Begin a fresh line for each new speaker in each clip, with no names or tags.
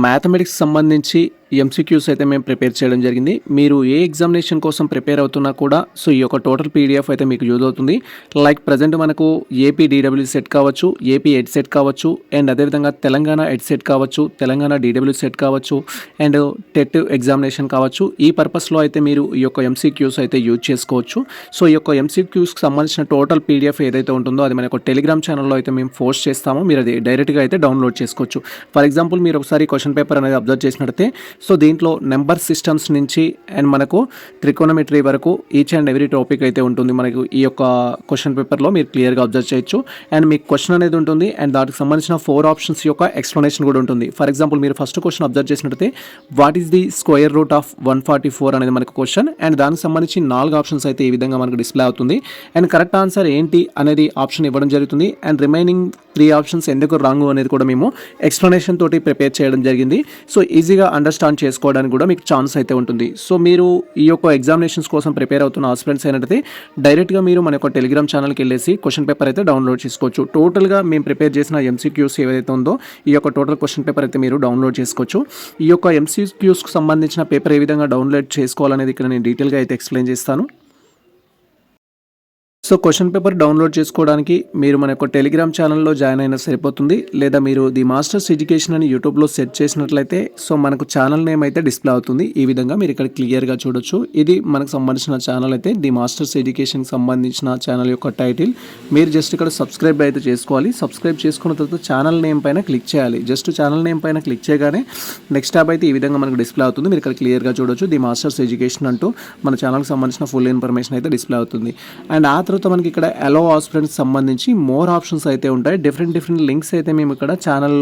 Mathematics సంబంధించి MCQs అయితే మేము ప్రిపేర్ చేయడం జరిగింది. మీరు ఏ ఎగ్జామినేషన్ కోసం ప్రిపేర్ అవుతున్నా కూడా సో ఈ యొక్క టోటల్ పీడిఎఫ్ అయితే మీకు యూజ్ అవుతుంది. లైక్ ప్రజెంట్ మనకు ఏపీ డీడబ్ల్యూ సెట్ కావచ్చు ఏపీ ఎడ్ సెట్ కావచ్చు అండ్ అదేవిధంగా తెలంగాణ ఎడ్ సెట్ కావచ్చు తెలంగాణ డీడబ్ల్యూ సెట్ కావచ్చు అండ్ టెట్ ఎగ్జామినేషన్ కావచ్చు. ఈ పర్పస్లో అయితే మీరు ఈ యొక్క ఎంసీక్యూస్ అయితే యూజ్ చేసుకోవచ్చు. సో ఈ యొక్క ఎంసీక్యూస్కి సంబంధించిన టోటల్ పీడిఎఫ్ ఏదైతే ఉంటుందో అది మన యొక్క టెలిగ్రామ్ ఛానల్లో అయితే మేము పోస్ట్ చేస్తామో. మీరు అది డైరెక్ట్గా అయితే డౌన్లోడ్ చేసుకోవచ్చు. ఫర్ ఎగ్జాంపుల్ మీరు ఒకసారి క్వశ్చన్ పేపర్ అనేది అబ్జర్వ్ చేసినట్టయితే సో దీంట్లో నెంబర్ సిస్టమ్స్ నుంచి అండ్ మనకు ట్రికోనమెట్రీ వరకు ఈచ్ అండ్ ఎవ్రీ టాపిక్ అయితే ఉంటుంది. మనకు ఈ యొక్క క్వశ్చన్ పేపర్లో మీరు క్లియర్గా అబ్జర్వ్ చేయొచ్చు. అండ్ మీకు క్వశ్చన్ అనేది ఉంటుంది అండ్ దానికి సంబంధించిన ఫోర్ ఆప్షన్స్ యొక్క ఎక్స్ప్లెనేషన్ కూడా ఉంటుంది. ఫర్ ఎగ్జాంపుల్ మీరు ఫస్ట్ క్వశ్చన్ అబ్జర్వ్ చేసినట్టయితే what is the square root of one forty four అనేది మనకు క్వశ్చన్ అండ్ దానికి సంబంధించి నాలుగు ఆప్షన్స్ అయితే ఈ విధంగా మనకు డిస్ప్లే అవుతుంది. అండ్ కరెక్ట్ ఆన్సర్ ఏంటి అనేది ఆప్షన్ ఇవ్వడం జరుగుతుంది. అండ్ రిమైనింగ్ త్రీ ఆప్షన్స్ ఎందుకు రాంగ్ అనేది కూడా మేము ఎక్స్ప్లెనేషన్ తోటి ప్రిపేర్ చేయడం జరిగింది. సో ఈజీగా అండర్స్టాండ్ చేసుకోవడానికి కూడా మీకు ఛాన్స్ అయితే ఉంటుంది. సో మీరు ఈ యొక్క ఎగ్జామినేషన్స్ కోసం ప్రిపేర్ అవుతున్న ఆస్పిరెంట్స్ అయినట్టయితే డైరెక్ట్గా మీరు మన యొక్క టెలిగ్రామ్ ఛానల్కి వెళ్ళేసి క్వశ్చన్ పేపర్ అయితే డౌన్లోడ్ చేసుకోవచ్చు. టోటల్గా మేము ప్రిపేర్ చేసిన ఎంసీక్యూస్ ఏదైతే ఉందో ఈ యొక్క టోటల్ క్వశ్చన్ పేపర్ అయితే మీరు డౌన్లోడ్ చేసుకోవచ్చు. ఈ యొక్క ఎంసీక్యూస్కి సంబంధించిన పేపర్ ఏ విధంగా డౌన్లోడ్ చేసుకోవాలనేది ఇక్కడ నేను డీటెయిల్గా అయితే ఎక్స్ప్లెయిన్ చేస్తాను. సో క్వశ్చన్ పేపర్ డౌన్లోడ్ చేసుకోవడానికి మీరు మన యొక్క టెలిగ్రామ్ ఛానల్లో జాయిన్ అయినా సరిపోతుంది. లేదా మీరు ది మాస్టర్స్ ఎడ్యుకేషన్ అని యూట్యూబ్లో సెర్చ్ చేసినట్లయితే సో మనకు ఛానల్ నేమ్ అయితే డిస్ప్లే అవుతుంది. ఈ విధంగా మీరు ఇక్కడ క్లియర్గా చూడొచ్చు. ఇది మనకు సంబంధించిన ఛానల్ అయితే ది మాస్టర్స్ ఎడ్యుకేషన్కి సంబంధించిన ఛానల్ యొక్క టైటిల్. మీరు జస్ట్ ఇక్కడ సబ్స్క్రైబ్ అయితే చేసుకోవాలి. సబ్స్క్రైబ్ చేసుకున్న తర్వాత ఛానల్ నేమ్ పైన క్లిక్ చేయాలి. జస్ట్ ఛానల్ నేమ్ పైన క్లిక్ చేయగానే నెక్స్ట్ ట్యాబ్ అయితే ఈ విధంగా మనకు డిస్ప్లే అవుతుంది. మీరు ఇక్కడ క్లియర్గా చూడొచ్చు. ది మాస్టర్స్ ఎడ్యుకేషన్ అంటూ మన ఛానల్కి సంబంధించిన ఫుల్ ఇన్ఫర్మేషన్ అయితే డిస్ప్లే అవుతుంది. అండ్ ఆ తర్వాత మనకి ఇక్కడ అలో ఆస్పిరెంట్స్ సంబంధించి మోర్ ఆప్షన్స్ అయితే ఉంటాయి. డిఫరెంట్ డిఫరెంట్ లింక్స్ అయితే మేము ఇక్కడ ఛానల్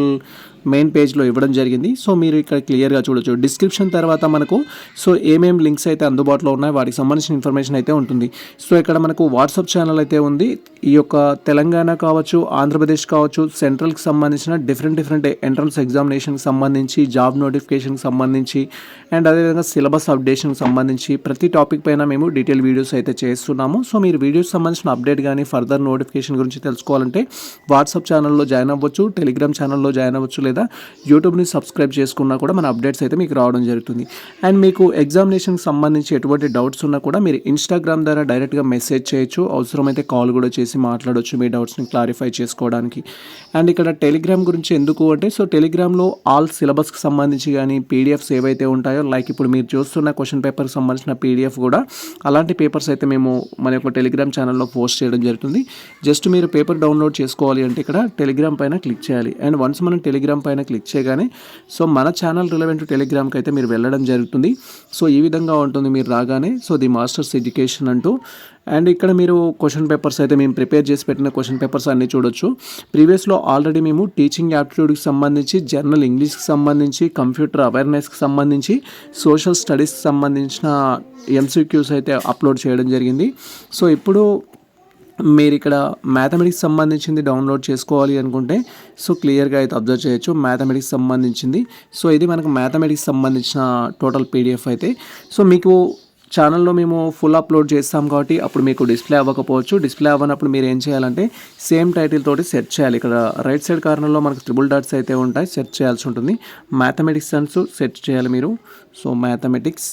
మెయిన్ పేజ్లో ఇవ్వడం జరిగింది. సో మీరు ఇక్కడ క్లియర్గా చూడొచ్చు. డిస్క్రిప్షన్ తర్వాత మనకు సో ఏమేం లింక్స్ అయితే అందుబాటులో ఉన్నాయి వాటికి సంబంధించిన ఇన్ఫర్మేషన్ అయితే ఉంటుంది. సో ఇక్కడ మనకు వాట్సాప్ ఛానల్ అయితే ఉంది. ఈ యొక్క తెలంగాణ కావచ్చు ఆంధ్రప్రదేశ్ కావచ్చు సెంట్రల్కి సంబంధించిన డిఫరెంట్ డిఫరెంట్ ఎంట్రన్స్ ఎగ్జామినేషన్కి సంబంధించి జాబ్ నోటిఫికేషన్కి సంబంధించి అండ్ అదేవిధంగా సిలబస్ అప్డేషన్కి సంబంధించి ప్రతి టాపిక్ పైన మేము డీటెయిల్ వీడియోస్ అయితే చేస్తున్నాము. సో మీరు వీడియోస్ సంబంధించిన అప్డేట్ కానీ ఫర్దర్ నోటిఫికేషన్ గురించి తెలుసుకోవాలంటే వాట్సాప్ ఛానల్లో జాయిన్ అవ్వచ్చు టెలిగ్రామ్ ఛానల్లో జాయిన్ అవ్వచ్చు లేదా యూట్యూబ్ని సబ్స్క్రైబ్ చేసుకున్నా కూడా మన అప్డేట్స్ అయితే మీకు రావడం జరుగుతుంది. అండ్ మీకు ఎగ్జామినేషన్కి సంబంధించి ఎటువంటి డౌట్స్ ఉన్నా కూడా మీరు ఇన్స్టాగ్రామ్ ద్వారా డైరెక్ట్గా మెసేజ్ చేయొచ్చు. అవసరమైతే కాల్ కూడా చేసి మాట్లాడొచ్చు మీ డౌట్స్ని క్లారిఫై చేసుకోవడానికి. అండ్ ఇక్కడ టెలిగ్రామ్ గురించి ఎందుకు అంటే సో టెలిగ్రామ్లో ఆల్ సిలబస్కి సంబంధించి కానీ పీడిఎఫ్స్ ఏవైతే ఉంటాయో లైక్ ఇప్పుడు మీరు చూస్తున్న క్వశ్చన్ పేపర్కి సంబంధించిన పీడిఎఫ్ కూడా అలాంటి పేపర్స్ అయితే మేము మన యొక్క టెలిగ్రామ్ ఛానల్లో పోస్ట్ చేయడం జరుగుతుంది. జస్ట్ మీరు పేపర్ డౌన్లోడ్ చేసుకోవాలి అంటే ఇక్కడ టెలిగ్రామ్ పైన క్లిక్ చేయాలి. అండ్ వన్స్ మనం టెలిగ్రామ్ పైన క్లిక్ చేయగానే సో మన ఛానల్ రిలవెంట్ టెలిగ్రామ్కి అయితే మీరు వెళ్ళడం జరుగుతుంది. సో ఈ విధంగా ఉంటుంది మీరు రాగానే సో ది మాస్టర్స్ ఎడ్యుకేషన్ అంటూ. అండ్ ఇక్కడ మీరు క్వశ్చన్ పేపర్స్ అయితే మేము ప్రిపేర్ చేసి పెట్టిన క్వశ్చన్ పేపర్స్ అన్నీ చూడొచ్చు. ప్రీవియస్లో ఆల్రెడీ మేము టీచింగ్ యాప్టిట్యూడ్కి సంబంధించి జనరల్ ఇంగ్లీష్కి సంబంధించి కంప్యూటర్ అవేర్నెస్కి సంబంధించి సోషల్ స్టడీస్కి సంబంధించిన ఎంసీక్యూస్ అయితే అప్లోడ్ చేయడం జరిగింది. సో ఇప్పుడు మీరు ఇక్కడ మ్యాథమెటిక్స్ సంబంధించింది డౌన్లోడ్ చేసుకోవాలి అనుకుంటే సో క్లియర్గా అయితే అబ్జర్వ్ చేయొచ్చు. మ్యాథమెటిక్స్ సంబంధించింది. సో ఇది మనకు మ్యాథమెటిక్స్ సంబంధించిన టోటల్ పీడిఎఫ్ అయితే. సో మీకు ఛానల్లో మేము ఫుల్ అప్లోడ్ చేస్తాం కాబట్టి అప్పుడు మీకు డిస్ప్లే అవ్వకపోవచ్చు. డిస్ప్లే అవ్వనప్పుడు మీరు ఏం చేయాలంటే సేమ్ టైటిల్ తోటి సెర్చ్ చేయాలి. ఇక్కడ రైట్ సైడ్ కార్నర్లో మనకు త్రిబుల్ డాట్స్ అయితే ఉంటాయి. సెర్చ్ చేయాల్సి ఉంటుంది. మ్యాథమెటిక్స్ అన్స్ సెర్చ్ చేయాలి మీరు. సో మ్యాథమెటిక్స్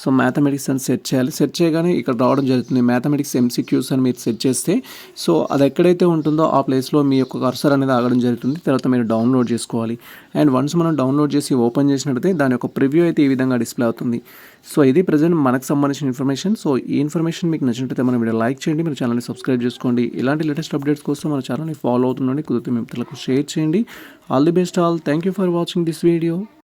సో మ్యాథమెటిక్స్ అని సెట్ చేయాలి. సెట్ చేయగానే ఇక్కడ రావడం జరుగుతుంది. మ్యాథమెటిక్స్ ఎంసీక్యూస్ అని మీరు సెట్ చేస్తే సో అది ఎక్కడైతే ఉంటుందో ఆ ప్లేస్లో మీ యొక్క కర్సర్ అనేది ఆగడం జరుగుతుంది. తర్వాత మీరు డౌన్లోడ్ చేసుకోవాలి. అండ్ వన్స్ మనం డౌన్లోడ్ చేసి ఓపెన్ చేసినట్టయితే దాని యొక్క ప్రివ్యూ అయితే ఈ విధంగా డిస్ప్లే అవుతుంది. సో ఇది ప్రజెంట్ మనకు సంబంధించిన ఇన్ఫర్మేషన్ సో ఈ ఇన్ఫర్మేషన్ మీకు నచ్చినట్టయితే మన వీడియో లైక్ చేయండి. మీరు ఛానల్ని సబ్స్క్రైబ్ చేసుకోండి. ఇలాంటి లేటెస్ట్ అప్డేట్స్ కోసం మన ఛానల్ని ఫాలో అవుతుండండి. కుదిరితే మిత్రులకు షేర్ చేయండి. All the best all thank you for watching this video